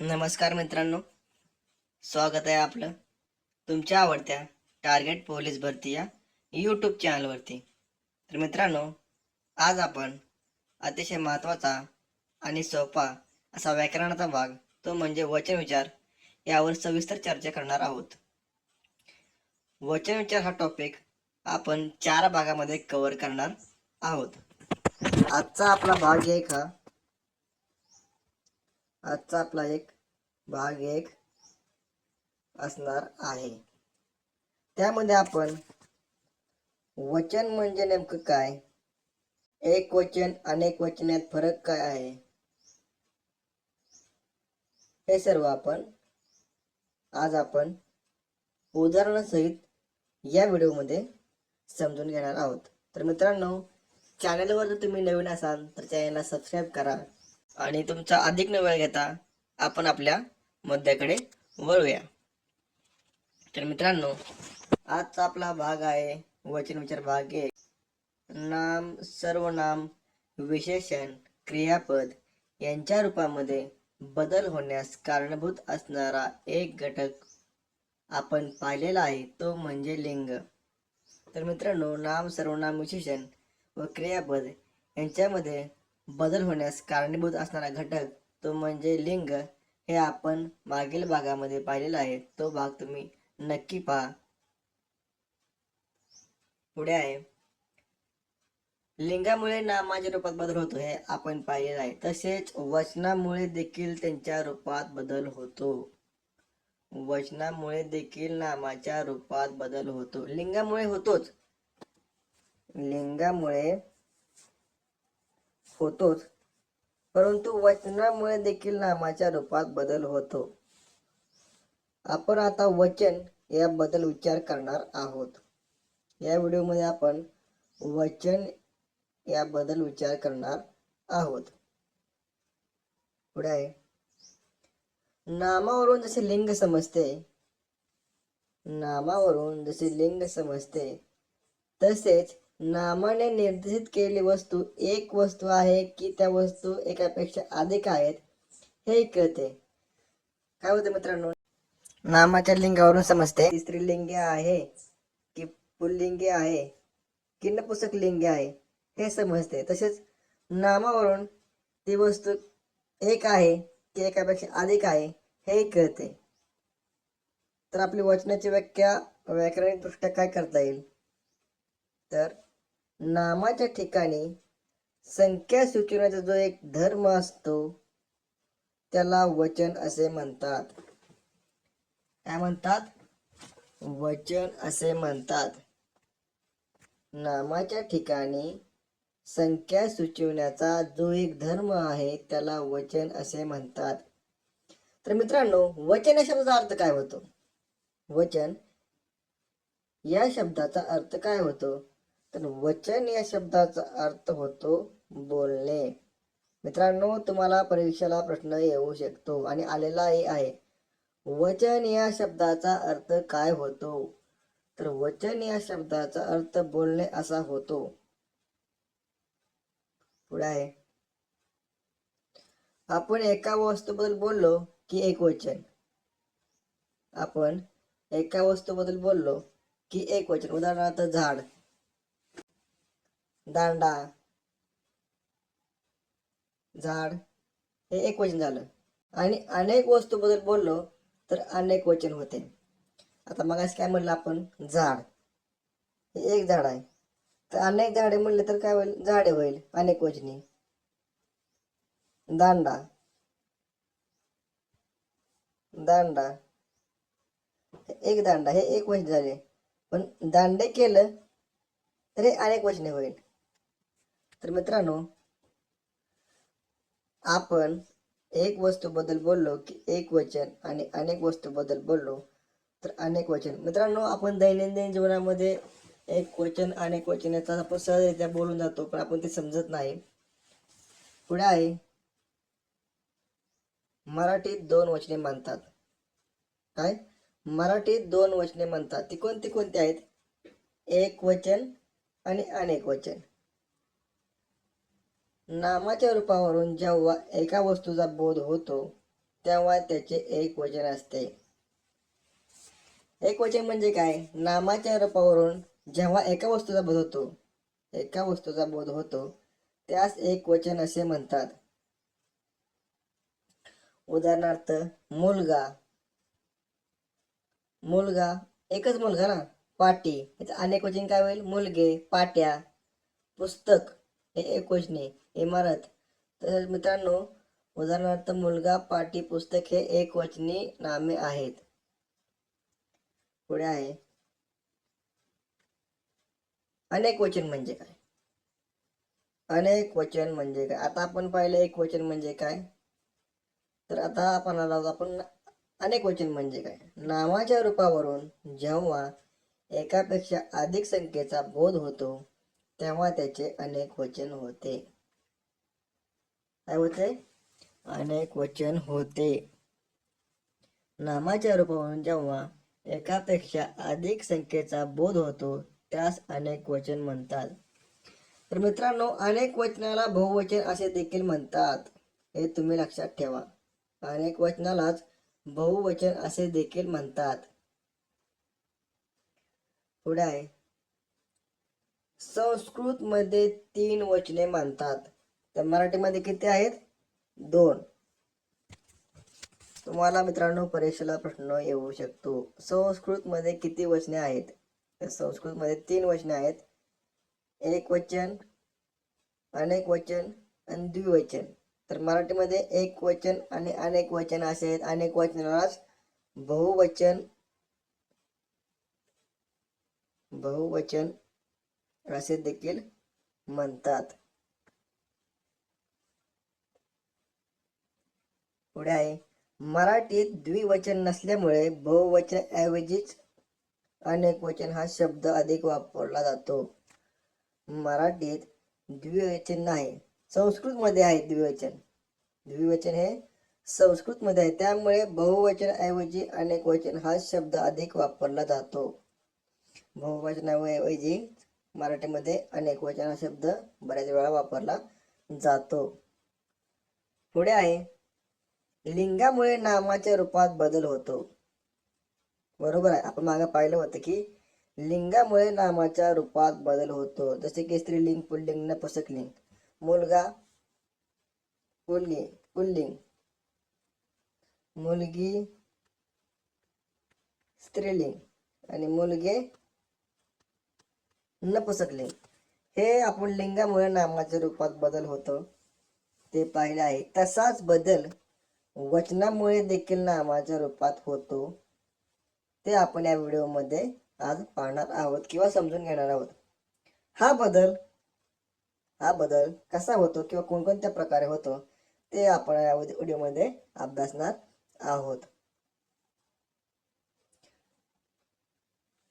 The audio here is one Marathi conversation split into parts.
नमस्कार मित्रांनो. स्वागत आहे आपलं तुमच्या आवडत्या टार्गेट पोलीस भरती या यूट्यूब चॅनलवरती तर मित्रांनो आज आपण अतिशय महत्त्वाचा आणि सोपा असा व्याकरणाचा भाग तो म्हणजे वचन विचार यावर सविस्तर चर्चा करणार आहोत. वचन विचार हा टॉपिक आपण चार भागामध्ये कव्हर करणार आहोत. आजचा आपला भाग एक हा आजचा आपला एक भाग एक असणार आहे. त्यामध्ये आपण वचन म्हणजे नेमकं काय? एक वचन अनेक वचनात फरक काय आहे? हे सर्व आपण आज आपण उदाहरणासहित या व्हिडिओमध्ये समजून घेणार आहोत. तर मित्रांनो चॅनलवर जर तुम्ही नवीन असाल तर चॅनलला सबस्क्राईब करा. आणि तुमचा अधिक न वेळ घेता आपण आपल्या मुद्द्याकडे वळूया. तर मित्रांनो आजचा आपला भाग आहे वचन विचार भाग एक. नाम सर्वनाम विशेषण क्रियापद यांच्या रूपामध्ये बदल होण्यास कारणीभूत असणारा एक घटक आपण पाहिलेला आहे तो म्हणजे लिंग. तर मित्रांनो नाम सर्वनाम विशेषण व क्रियापद यांच्यामध्ये बदल होण्यास कारणीभूत असणारा घटक तो म्हणजे लिंग हे आपण मागील भागामध्ये पाहिलेला आहे. तो भाग तुम्ही नक्की पहा. पुढे आहे. लिंगामुळे नामाच्या रूपात बदल होतो हे आपण पाहिलेलं आहे. तसेच वचनामुळे देखील त्यांच्या रूपात बदल होतो. वचनामुळे देखील नामाच्या रूपात बदल होतो. लिंगामुळे होतोच. लिंगामुळे होतोच. परंतु वचनामुळे देखील नामाच्या रूपात बदल होतो. आपण आता वचन याबद्दल विचार करणार आहोत. या व्हिडिओमध्ये आपण वचन याबद्दल विचार करणार आहोत. पुढे आहे. नामावरून जसे लिंग समजते नामावरून जसे लिंग समजते तसेच नामाने निर्देशित केलेली वस्तू एक वस्तू आहे की त्या वस्तू एकापेक्षा अधिक आहेत हे कळते. काय होते मित्रांनो? नामाच्या लिंगावरून समजते. स्त्रीलिंग स्त्रीलिंगी आहे की पुल्लिंगी आहे की नपुसक लिंगी आहे हे समजते. तसेच नामावरून ती वस्तू एक आहे की एकापेक्षा अधिक आहे हे कळते. तर आपली वचनाची व्याख्या व्याकरणिक दृष्ट्या काय करता येईल? तर नामाच्या ठिकाणी संख्या सुचवण्याचा जो एक धर्म असतो त्याला वचन असे म्हणतात. काय म्हणतात? वचन असे म्हणतात. नामाच्या ठिकाणी संख्या सुचवण्याचा जो एक धर्म आहे त्याला वचन असे म्हणतात. तर मित्रांनो वचन या शब्दाचा अर्थ काय होतो? वचन या शब्दाचा अर्थ काय होतो? तर वचन या शब्दाचा अर्थ होतो बोलणे. मित्रांनो तुम्हाला परीक्षेला प्रश्न येऊ शकतो आणि आलेलाही आहे. वचन या शब्दाचा अर्थ काय होतो? तर वचन या शब्दाचा अर्थ बोलणे असा होतो. पुढे आहे. आपण एका वस्तूबद्दल बोललो की एक वचन. आपण एका वस्तूबद्दल बोललो की एक वचन. उदाहरणार्थ झाड. दांडा झाड हे एक वचन झालं. आणि अनेक वस्तूबद्दल बोललो तर अनेक वचन होते. आता मग काय म्हणलं आपण? झाड. हे एक झाड आहे. तर अनेक झाडे म्हणले तर काय होईल? झाडे होईल. अनेक वचने. दांडा. दांडा. एक दांडा. हे एक वचन झाले. पण दांडे केलं तर हे अनेक वचने होईल. तर मित्रांनो आपण एक वस्तू बद्दल बोललो की एक वचन आणि अनेक वस्तू बद्दल बोललो तर अनेक वचन. मित्रांनो आपण दैनंदिन जीवनामध्ये एक वचन अनेक वचन याचा आपण सहजरित्या बोलून जातो पण आपण ते समजत नाही. पुढे आहे. मराठीत दोन वचने मानतात काय? मराठीत दोन वचने म्हणतात. ती कोणती कोणती आहेत? एक वचन आणि अनेक वचन. नामाच्या रूपावरून जेव्हा एका वस्तूचा बोध होतो तेव्हा त्याचे एक वचन असते. एक वचन म्हणजे काय? नामाच्या रूपावरून जेव्हा एका वस्तूचा बोध होतो एका वस्तूचा बोध होतो त्यास एक वचन असे म्हणतात. उदाहरणार्थ मुलगा. मुलगा एकच मुलगा ना? पाटी. याचं अनेक वचन काय होईल? मुलगे पाट्या. पुस्तक हे एक वचने इमारत. तसेच मित्रांनो उदाहरणार्थ मुलगा पाटी पुस्तक हे एक वचनी नामे आहेत. पुढे आहे. अनेक वचन म्हणजे काय? अनेक वचन म्हणजे काय? आता आपण पाहिलं एक वचन म्हणजे काय? तर आता आपण आलो आपण अनेक वचन म्हणजे काय? नावाच्या रूपावरून जेव्हा एकापेक्षा अधिक संख्येचा बोध होतो तेव्हा त्याचे अनेक वचन होते. काय होते अनेक वचन होते. नामाच्या रूपावरून जेव्हा एकापेक्षा अधिक संख्येचा बोध होतो त्यास अनेक वचन म्हणतात. तर मित्रांनो अनेक वचनाला बहुवचन असे देखील म्हणतात. हे तुम्ही लक्षात ठेवा. अनेक वचनालाच बहुवचन असे देखील म्हणतात. पुढे आहे. संस्कृत मध्ये तीन वचने मानतात तर मराठीमध्ये किती आहेत? दोन. तुम्हाला मित्रांनो परीक्षेला प्रश्न येऊ शकतो. संस्कृतमध्ये किती वचने आहेत? तर संस्कृतमध्ये तीन वचने आहेत. एक वचन अनेक वचन आणि द्विवचन. तर मराठीमध्ये एक वचन आणि अनेक वचन असे आहेत. अनेक वचनालाच बहुवचन बहुवचन असे देखील म्हणतात. पुढे आहे. मराठीत द्विवचन नसल्यामुळे बहुवचन ऐवजीच अनेक वचन हा शब्द अधिक वापरला जातो. मराठीत द्विवचन नाही संस्कृत मध्ये आहे द्विवचन. द्विवचन हे संस्कृत मध्ये आहे त्यामुळे बहुवचन ऐवजी अनेक वचन हा शब्द अधिक वापरला जातो. बहुवचनाऐवजी मराठीमध्ये अनेक वचन हा शब्द बऱ्याच वेळा वापरला जातो. पुढे आहे लिंगामुळे नामाच्या रूपात बदल होतो. बरोबर आहे. आपण मागे पाहिलं होतं की लिंगामुळे नामाच्या रूपात बदल होतो. जसे की स्त्रीलिंग पुल्लिंग नपुसकलिंग मुलगा पुल्लिंग पुल्लिंग मुलगी स्त्रीलिंग आणि मुलगे नपुसकलिंग हे आपण लिंगामुळे नामाच्या रूपात बदल होतो. ते पाहिले आहे. तसाच बदल वचनामुळे देखील नामाच्या रूपात होतो. ते आपण या व्हिडिओमध्ये आज पाहणार आहोत किंवा समजून घेणार आहोत. हा बदल हा बदल कसा होतो किंवा कोणकोणत्या प्रकारे होतो ते आपण या व्हिडिओमध्ये अभ्यासणार आहोत.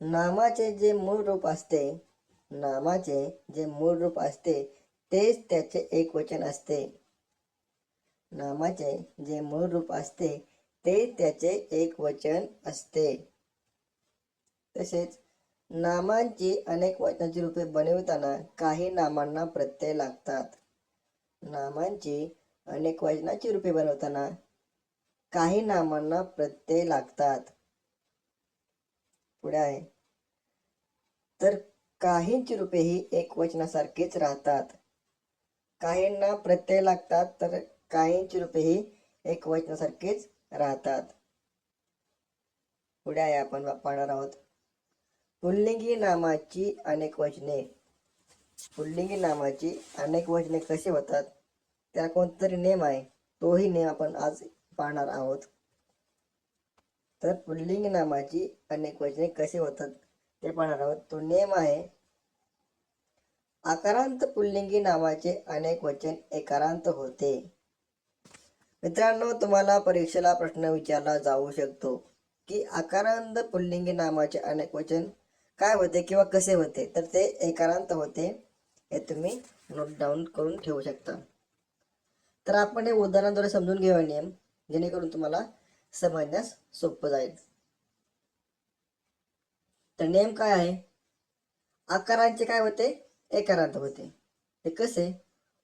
नामाचे जे मूळ रूप असते नामाचे जे मूळ रूप असते तेच त्याचे एक वचन असते. नामाचे जे मूळ रूप असते ते त्याचे एक वचन असते. तसेच नामांची अनेक वचनाची रूपे बनविताना काही नामांना प्रत्यय लागतात. नामांची अनेक वचनाची रूपे बनवताना काही नामांना प्रत्यय लागतात. पुढे आहे. तर काहींची रूपे ही एक वचनासारखीच राहतात. काहींना प्रत्यय लागतात तर काहींची रूपे ही एक वचनासारखीच राहतात. पुढे आहे आपण पाहणार आहोत. पुल्लिंगी नामाची अनेक वचने. पुल्लिंगी नामाची अनेक वचने कशी होतात? त्या कोणतरी नेम आहे. तोही नेम आपण आज पाहणार आहोत. तर पुल्लिंगी नामाची अनेक वचने कशी होतात ते पाहणार आहोत. तो नेम आहे आकारांत पुल्लिंगी नामाचे अनेक वचन एकारांत होते. मित्रांनो तुम्हाला परीक्षेला प्रश्न विचारला जाऊ शकतो की आकारांत पुल्लिंगी नामाचे अनेक वचन काय होते किंवा कसे होते? तर ते एकारांत होते हे तुम्ही नोट डाऊन करून ठेवू शकता. तर आपण हे उदाहरणाद्वारे समजून घेऊया नियम जेणेकरून तुम्हाला समजण्यास सोपं जाईल. तर नियम काय आहे? आकारांचे काय होते? एकारांत होते. ते कसे?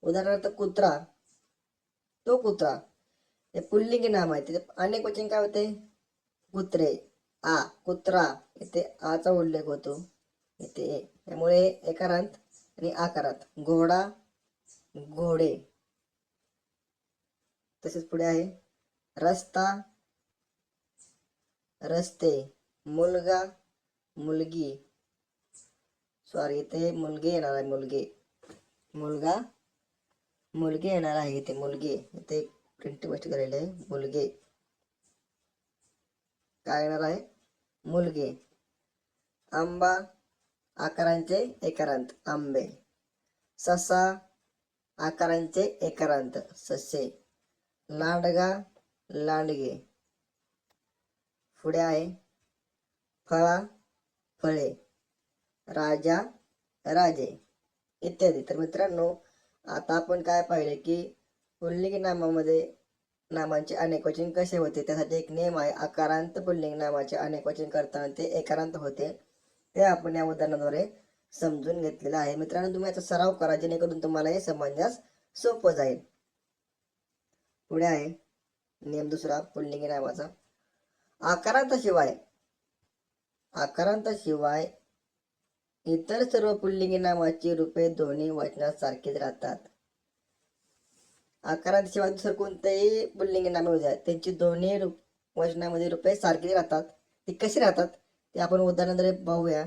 उदाहरणार्थ कुत्रा. तो कुत्रा पुल्लिंगी नाम आहे त्याचे अनेक वचन काय होते? कुत्रे. आ कुत्रा. इथे आचा उल्लेख होतो. इथे ए त्यामुळे एकारांत आणि आकारात. घोडा घोडे. तसेच पुढे आहे. रस्ता रस्ते. मुलगा मुलगी. सॉरी इथे मुलगी येणार आहे मुलगे. मुलगा मुलगी येणार आहे इथे मुलगे. इथे प्रिंट गोष्ट करायला आहे. मुलगे काय येणार आहे? मुलगे आंबा आकारांचे एकारांत. आंबे. ससा आकारांचे एकारांत. ससे. लांडगा लांडगे. पुढे आहे. फळा फळे. राजा राजे. इत्यादी. तर मित्रांनो आता आपण काय पाहिले की पुल्लिंगी नामामध्ये नामांचे अनेक वचन कसे होते? त्यासाठी एक नियम आहे आकारांत पुल्लिंग नामाचे अनेक वचन करताना ते एकारांत होते. ते आपण या उदाहरणाद्वारे समजून घेतलेलं आहे. मित्रांनो तुम्ही याचा सराव करा जेणेकरून तुम्हाला हे समजण्यास सोपं जाईल. पुढे आहे नियम दुसरा पुल्लिंगी नामाचा. आकारांताशिवाय आकारांताशिवाय इतर सर्व पुल्लिंगी नामाची रूपे दोन्ही वचनात सारखीच राहतात. आकारांत शिवाय दुसरं कोणतेही पुल्लिंगी नामे उद्या त्यांची दोन्ही रूप वचनामध्ये रुपये सारखी राहतात. ती कशी राहतात ते आपण उदाहरणाद्वारे पाहूया.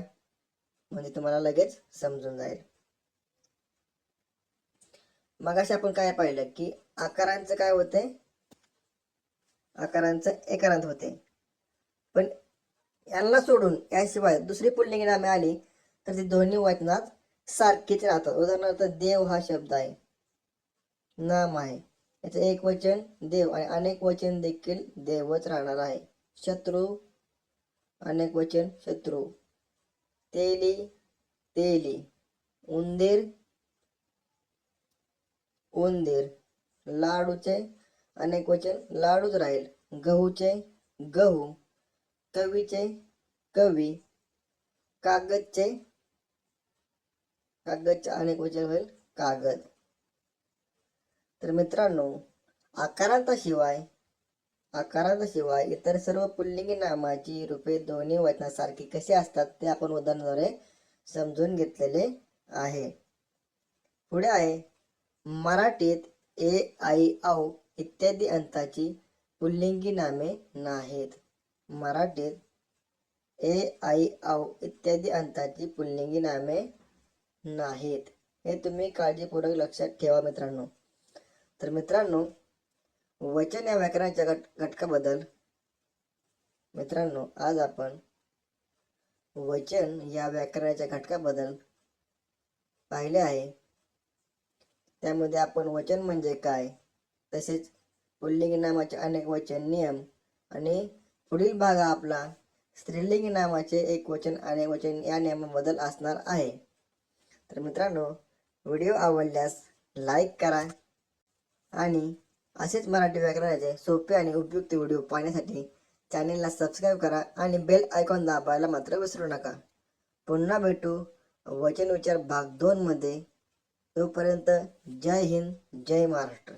म्हणजे तुम्हाला लगेच समजून जाईल. मगाशी आपण काय पाहिलं की आकारांचं काय होते आकारांचं एकारांत होते पण यांना सोडून याशिवाय दुसरी पुल्लिंग नामे आली तर ती दोन्ही वचनात सारखीच राहतात. उदाहरणार्थ देव हा शब्द आहे. नाम आहे याचं एक वचन देव आणि अनेक वचन देखील देवच राहणार आहे. शत्रू अनेक वचन शत्रू. तेली तेली. उंदीर उंदीर. लाडूचे अनेक वचन लाडूच राहील. गहूचे गहू कवीचे कवी कागदचे कागदचे अनेक वचन होईल कागद. तर मित्रांनो आकारांताशिवाय आकारांताशिवाय इतर सर्व पुल्लिंगी नामाची रूपे दोन्ही वचनासारखी कशी असतात ते आपण उदाहरणाद्वारे समजून घेतलेले आहे. पुढे आहे मराठीत ए आई औ इत्यादी अंताची पुल्लिंगी नामे नाहीत. मराठीत ए आई औ इत्यादी अंताची पुल्लिंगी नामे नाहीत. हे तुम्ही काळजीपूर्वक लक्षात ठेवा मित्रांनो. तर मित्रांनो वचन या व्याकरणाच्या घट घटकाबद्दल मित्रांनो आज आपण वचन या व्याकरणाच्या घटकाबद्दल पाहिले आहे. त्यामध्ये आपण वचन म्हणजे काय? तसेच पुल्लिंगी नामाचे अनेक वचन नियम आणि पुढील भाग आपला स्त्रीलिंगी नामाचे एक वचन आणि वचन या नियमाबद्दल असणार आहे. तर मित्रांनो व्हिडिओ आवडल्यास लाईक करा आणि असेच मराठी व्याकरणाचे सोपे आणि उपयुक्त व्हिडिओ पाहण्यासाठी चॅनेलला सबस्क्राईब करा आणि बेल आयकॉन दाबायला मात्र विसरू नका. पुन्हा भेटू वचन विचार भाग दोनमध्ये तोपर्यंत जय हिंद जय महाराष्ट्र.